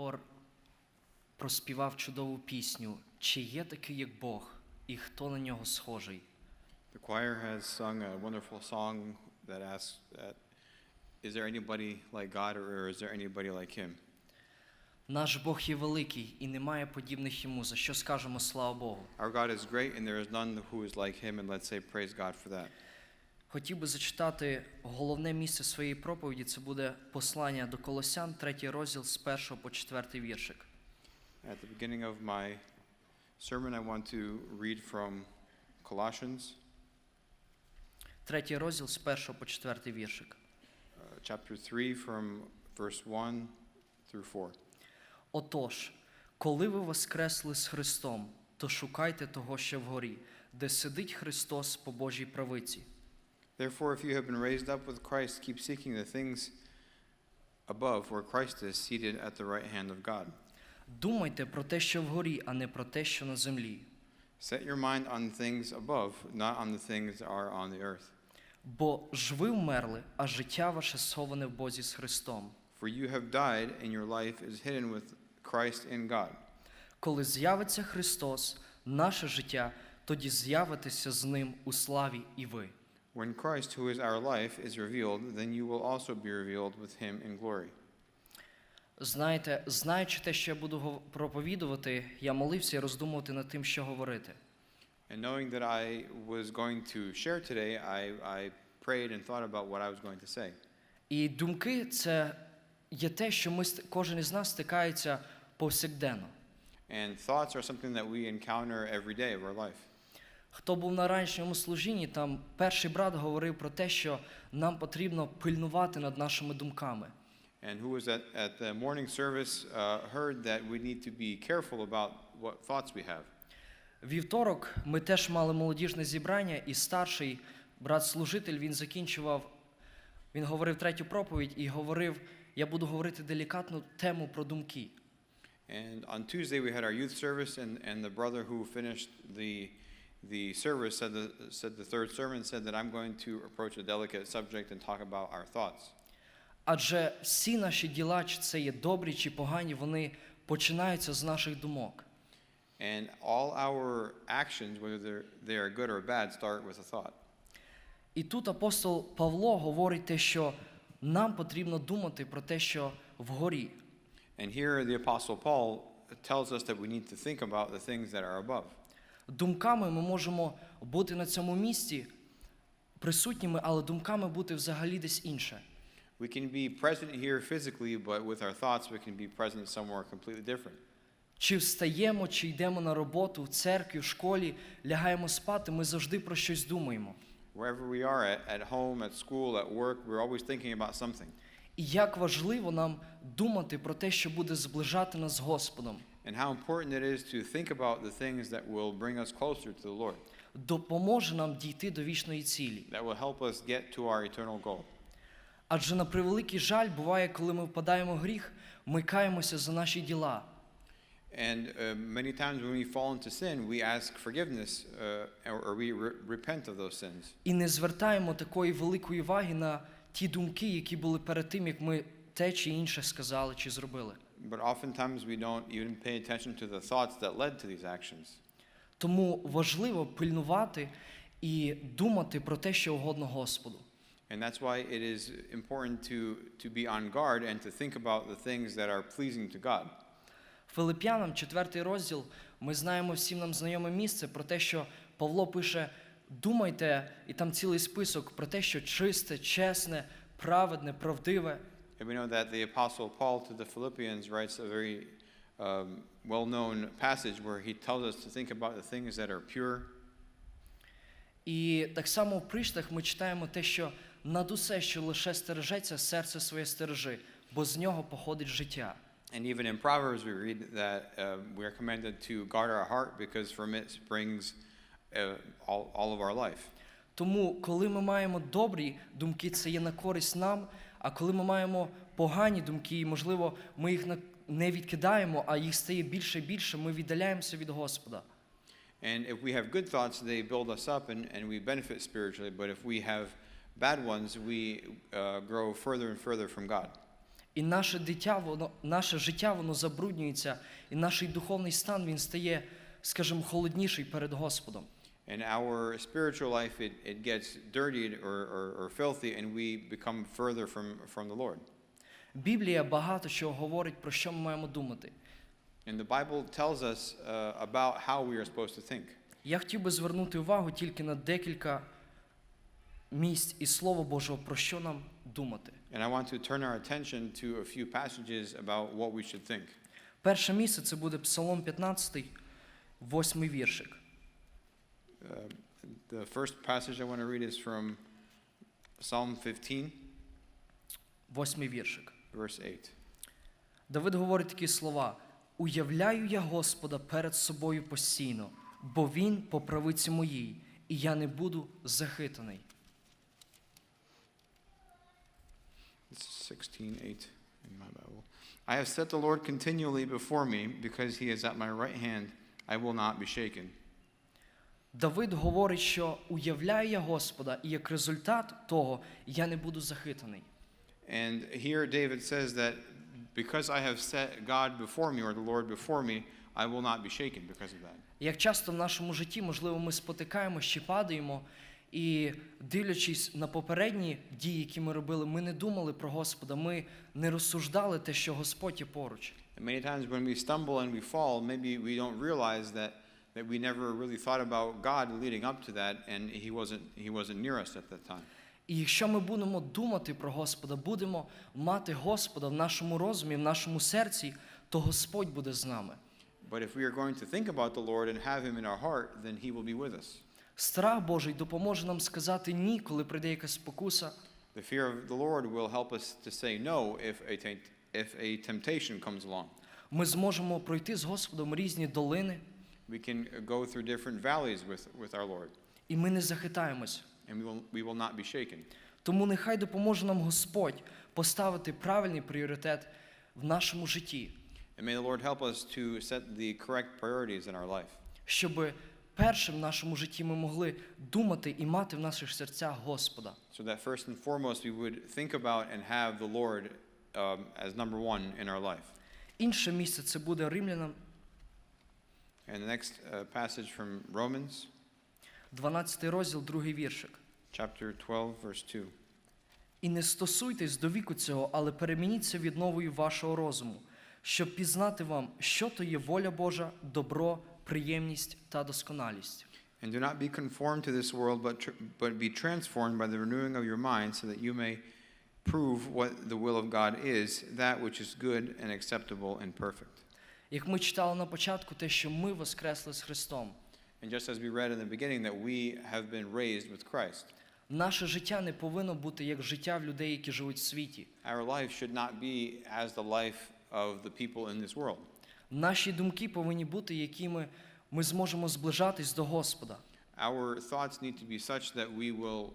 Хор проспівав чудову пісню Чи є такий, як Бог, і хто на нього схожий? The choir has sung a wonderful song that asks, that, "Is there anybody like God, or is there anybody like Him?" Наш Бог є великий і немає подібних йому, за що скажемо слава Богу. Our God is great, and there is none who is like Him, and let's say praise God for that. Хотів би зачитати головне місце своєї проповіді. Це буде послання до Колосян, третій розділ з першого по четвертий віршик. At the beginning of my sermon, I want to read from Colossians Третій розділ з першого по четвертий віршик. uh, chapter 3, from verse 1 through 4. Отож, коли ви воскресли з Христом, то шукайте того, що вгорі, де сидить Христос по Божій правиці. Therefore, if you have been raised up with Christ, keep seeking the things above, where Christ is seated at the right hand of God. Думайте про те, що вгорі, а не про те, що на землі. Set your mind on things above, not on the things that are on the earth. Бо ж ви вмерли, а життя ваше сховане в Бозі з Христом. For you have died, and your life is hidden with Christ in God. Коли з'явиться Христос, наше життя, тоді з'явитеся з Ним у славі і ви. When Christ, who is our life, is revealed, then you will also be revealed with him in glory. Знаєте, знаючи те, що я буду гов- проповідувати, я молився і роздумувати над тим, що говорити. And knowing that I was going to share today, I, I prayed and thought about what I was going to say. І думки це є те, що ми ст- кожен із нас стикається повсякденно. And thoughts are something that we encounter every day of our life. Хто був на ранішньому служінні, там перший брат говорив про те, що нам потрібно пильнувати над нашими думками. And who was at, at the morning service uh, heard that we need to be careful about what thoughts we have. Вівторок ми теж мали молодіжне зібрання, і старший брат-служитель він закінчував, він говорив третю проповідь і говорив: я буду говорити делікатну тему про думки. And on Tuesday, we had our youth service, and, and the brother who finished the, the service said the, said the third sermon said that I'm going to approach a delicate subject and talk about our thoughts. Адже всі наші діла, чи це є добрі чи погані, вони починаються з наших думок. And all our actions, whether they're, they are good or bad, start with a thought. І тут апостол Павло говорить те, що нам потрібно думати про те, що вгорі. And here the Apostle Paul tells us that we need to think about the things that are above. Думками ми можемо бути на цьому місці присутніми, але думками бути взагалі десь інше. We can be present here physically, but with our thoughts, we can be present somewhere completely different. Чи встаємо, чи йдемо на роботу в церкві, в школі, лягаємо спати, ми завжди про щось думаємо. Wherever we are, at, at home, at school, at work, we're always thinking about something. І як важливо нам думати про те, що буде зближати нас з Господом, And how important it is to think about the things that will bring us closer to the Lord, допоможе нам дійти до вічної цілі. that will help us get to our eternal goal. Адже на превеликий жаль буває, коли ми впадаємо в гріх, ми каємося за наші діла. And uh, many times when we fall into sin, we ask forgiveness uh, or, or we re- repent of those sins. І не звертаємо такої великої уваги на ті думки, які були перед тим, як ми те чи інше сказали чи зробили. But oftentimes we don't even pay attention to the thoughts that led to these actions. Тому важливо пильнувати і думати про те, що угодно Господу. And that's why it is important to, to be on guard and to think about the things that are pleasing to God. Филип'янам, четвертий розділ, ми знаємо всім нам знайоме місце про те, що Павло пише: думайте, і там цілий список про те, що чисте, чесне, праведне, правдиве. And we know that the Apostle Paul to the Philippians writes a very um, well known passage where he tells us to think about the things that are pure. І так само в приштах ми читаємо те, що над усе, що лише стережеться, серце своє стережи, бо з нього походить життя. And even in Proverbs, we read that uh, we are commanded to guard our heart because from it springs uh, all, all of our life. Тому, коли ми маємо добрі думки, це є на користь нам. А коли ми маємо погані думки, і, можливо, ми їх не відкидаємо, а їх стає більше і більше, ми віддаляємося від Господа. And if we have good thoughts, they build us up and, and we benefit spiritually. But if we have bad ones, we uh, grow further and further from God. І наше дитя, воно, наше життя воно забруднюється, і наш духовний стан він стає, скажімо, холодніший перед Господом. And our spiritual life, it, it gets dirtied or, or, or filthy, and we become further from, from the Lord. Біблія багато чого говорить, про що ми маємо думати. And the Bible tells us uh, about how we are supposed to think. Я хотів би звернути увагу тільки на декілька місць і Слова Божого, про що нам думати. And I want to turn our attention to a few passages about what we should think. Перше місце це буде Псалом 15, восьмий віршик. Uh, the first passage I want to read is from Psalm 15, Восьмий віршик. verse 8. Давид говорить такі слова: Уявляю я Господа перед собою постійно, бо Він по правиці моїй, і я не буду захитаний. It's 16, 8 in my Bible. I have set the Lord continually before me, because he is at my right hand, I will not be shaken. Давид говорить, що уявляю я Господа, і як результат того я не буду захитаний. And here David says that because I have set God before me, or the Lord before me, I will not be shaken because of that. Як часто в нашому житті, можливо, ми спотикаємося чи падаємо, і дивлячись на попередні дії, які ми робили, ми не думали про Господа, ми не розсуждали те, що Господь є поруч. And many times when we stumble and we fall, maybe we don't realize that, that we never really thought about God leading up to that, and he wasn't, he wasn't near us at that time. І якщо ми будемо думати про Господа, будемо мати Господа в нашому розумі, в нашому серці, то Господь буде з нами. But if we are going to think about the Lord and have him in our heart, then he will be with us. Страх Божий допоможе нам сказати ні, коли прийде якась спокуса. The fear of the Lord will help us to say no if a, if a temptation comes along. Ми зможемо пройти з Господом різні долини, We can go through different valleys with, with our Lord, і ми не захитаємось. and we will, we will not be shaken. Тому нехай допоможе нам Господь поставити правильний пріоритет в нашому житті, And may the Lord help us to set the correct priorities in our life, щоб першим в нашому житті ми могли думати і мати в наших серцях Господа. so that first and foremost we would think about and have the Lord um, as number one in our life. Інше місце це буде Римлянам, And the next uh, passage from Romans, 12 розділ, другий віршик. chapter 12, verse 2. І не стосуйтесь до віку цього, але перемініться відновою вашого розуму, щоб пізнати вам, що то є воля Божа, добро, приємність та досконалість. And do not be conformed to this world, but, tr- but be transformed by the renewing of your mind, so that you may prove what the will of God is, that which is good and acceptable and perfect. Як ми читали на початку, те, що ми воскресли з Христом, And just as we read in the beginning, that we have been raised with Christ. наше життя не повинно бути як життя в людей, які живуть в світі. Our life should not be as the life of the people in this world. Наші думки повинні бути, якими ми зможемо зближатись до Господа. Our thoughts need to be such that we will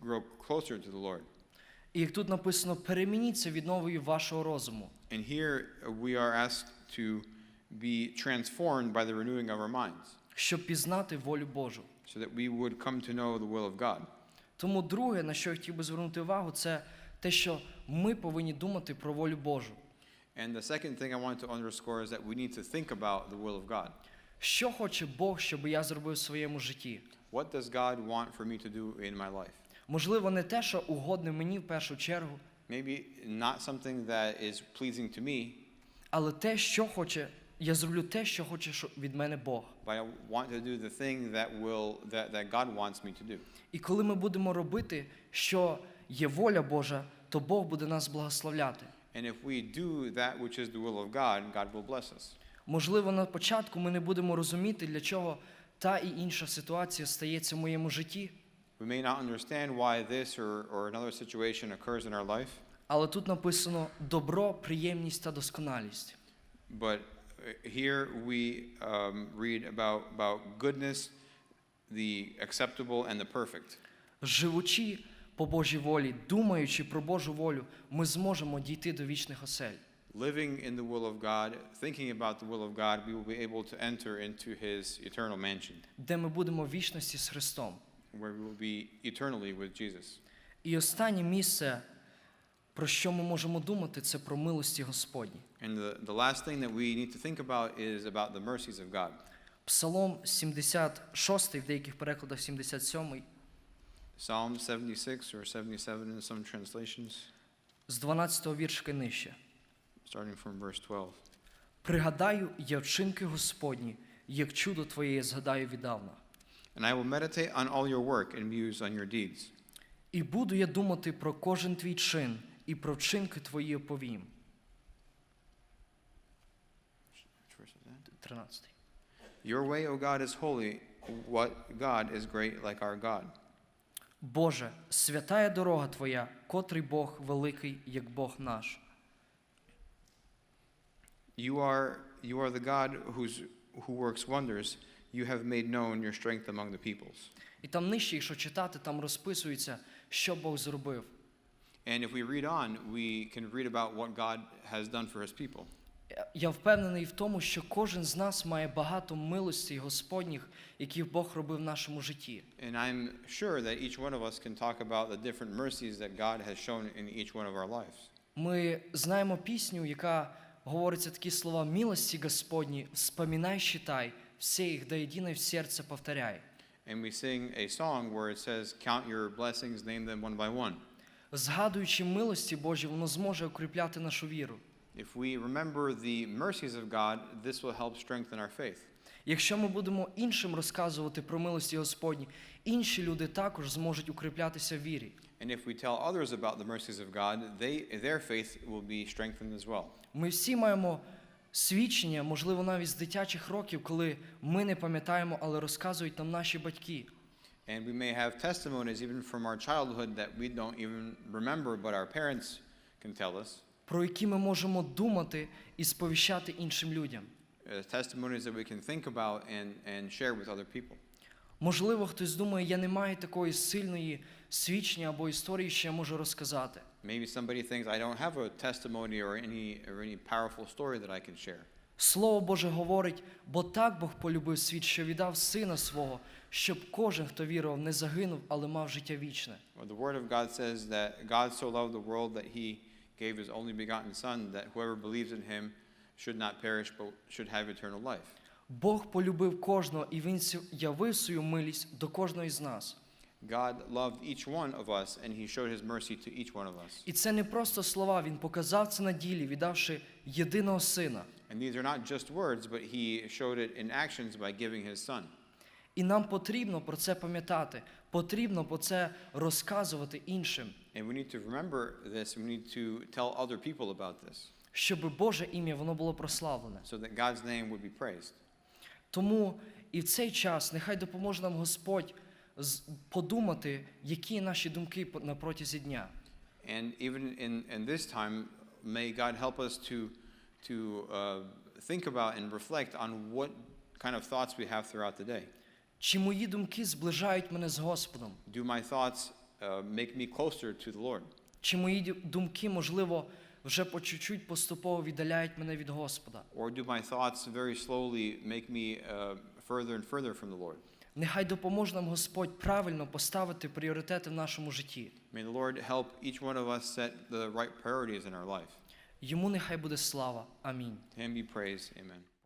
grow closer to the Lord. І як тут написано, перемініться відновою вашого розуму. And here uh, we are asked to be transformed by the renewing of our minds, щоб пізнати волю Божу. so that we would come to know the will of God. Тому друге, на що я хотів би звернути увагу, це те, що ми повинні думати про волю Божу. And the second thing I want to underscore is that we need to think about the will of God. Що хоче Бог, щоб я зробив в своєму житті? What does God want for me to do in my life? Можливо, не те, що угодне мені в першу чергу, Maybe not something that is pleasing to me, але те, що хоче, я зроблю те, що хоче що- від мене Бог. but I want to do the thing that will that, that God wants me to do. І коли ми будемо робити, що є воля Божа, то Бог буде нас благословляти. And if we do that which is the will of God, God will bless us. Можливо, на початку ми не будемо розуміти, для чого та і інша ситуація стається в моєму житті, We may not understand why this or, or another situation occurs in our life, але тут написано добро, приємність та досконалість. but uh, here we um, read about, about goodness, the acceptable, and the perfect. Живучи по Божій волі, думаючи про Божу волю, ми зможемо дійти до вічних осель. Living in the will of God, thinking about the will of God, we will be able to enter into His eternal mansion, де ми будемо в вічності з Христом. Where we will be eternally with Jesus. І останнє місце про що ми можемо думати, це про милості Господні. And the, the last thing that we need to think about is about the mercies of God. Псалом 76, в деяких перекладах 77, Psalm 76 or 77 in some translations, з 12 віршки нижче. starting from verse 12. Пригадаю я вчинки Господні, як чудо Твоє згадаю віддавна. And I will meditate on all your work and muse on your deeds. І буду я думати про кожен твій чин, і про вчинки твої оповім. Which verse is that? 13. Your way, O God, is holy. What God is great like our God? Боже, святая дорога Твоя, котрий Бог великий, як Бог наш. You are, you are the God who's, who works wonders. You have made known your strength among the peoples. І там нижче, якщо читати, там розписується, що Бог зробив. And if we read on, we can read about what God has done for his people. Я впевнений в тому, що кожен з нас має багато милостей Господніх, які Бог робив в нашому житті. And I'm sure that each one of us can talk about the different mercies that God has shown in each one of our lives. Ми знаємо пісню, яка говориться такі слова «Милості Господні, вспоминай, считай, все їх до єдине в серце повторяй». And we sing a song where it says, Count your blessings, name them one by one. Згадуючи милості Божі, воно зможе укріпляти нашу віру. If we remember the mercies of God, this will help strengthen our faith. Якщо ми будемо іншим розказувати про милості Господні, інші люди також зможуть укріплятися в вірі. And if we tell others about the mercies of God, they, their faith will be strengthened as well. Ми всі маємо свідчення, можливо, навіть з дитячих років, коли ми не пам'ятаємо, але розказують нам наші батьки. And we may have testimonies even from our childhood that we don't even remember, but our parents can tell us. про які ми можемо думати і сповіщати іншим людям. Uh, testimonies that we can think about and, and share with other people. Можливо, хтось думає, я не маю такої сильної свідчення або історії, що я можу розказати. Maybe somebody thinks I don't have a testimony or any, or any powerful story that I can share. Слово Боже говорить, бо так Бог полюбив світ, що віддав сина свого, щоб кожен, хто вірував, не загинув, але мав життя вічне. Well, the Word of God says that God so loved the world that He gave His only begotten Son, that whoever believes in Him should not perish but should have eternal life. Бог полюбив кожного, і Він сю- явив свою милість до кожного із нас. God loved each one of us, and He showed His mercy to each one of us. І це не просто слова, Він показав це на ділі, віддавши єдиного сина. And these are not just words, but He showed it in actions by giving His Son. І нам потрібно про це пам'ятати, потрібно про це розказувати іншим, And we need to remember this, we need to tell other people about this, щоб Боже ім'я воно було прославлене. so that God's name would be praised. Тому і в цей час нехай допоможе нам Господь подумати, які наші думки на протязі дня. And even in, in this time, may God help us to, to uh, think about and reflect on what kind of thoughts we have throughout the day. Чи мої думки зближають мене з Господом? Do my thoughts uh, make me closer to the Lord? Чи мої думки, можливо, вже по чуть-чуть поступово віддаляють мене від Господа? Or do my thoughts very slowly make me uh, further and further from the Lord? Нехай допоможе нам Господь правильно поставити пріоритети в нашому житті. May the Lord help each one of us set the right priorities in our life. Йому нехай буде слава. Амінь. Him be praised. Amen.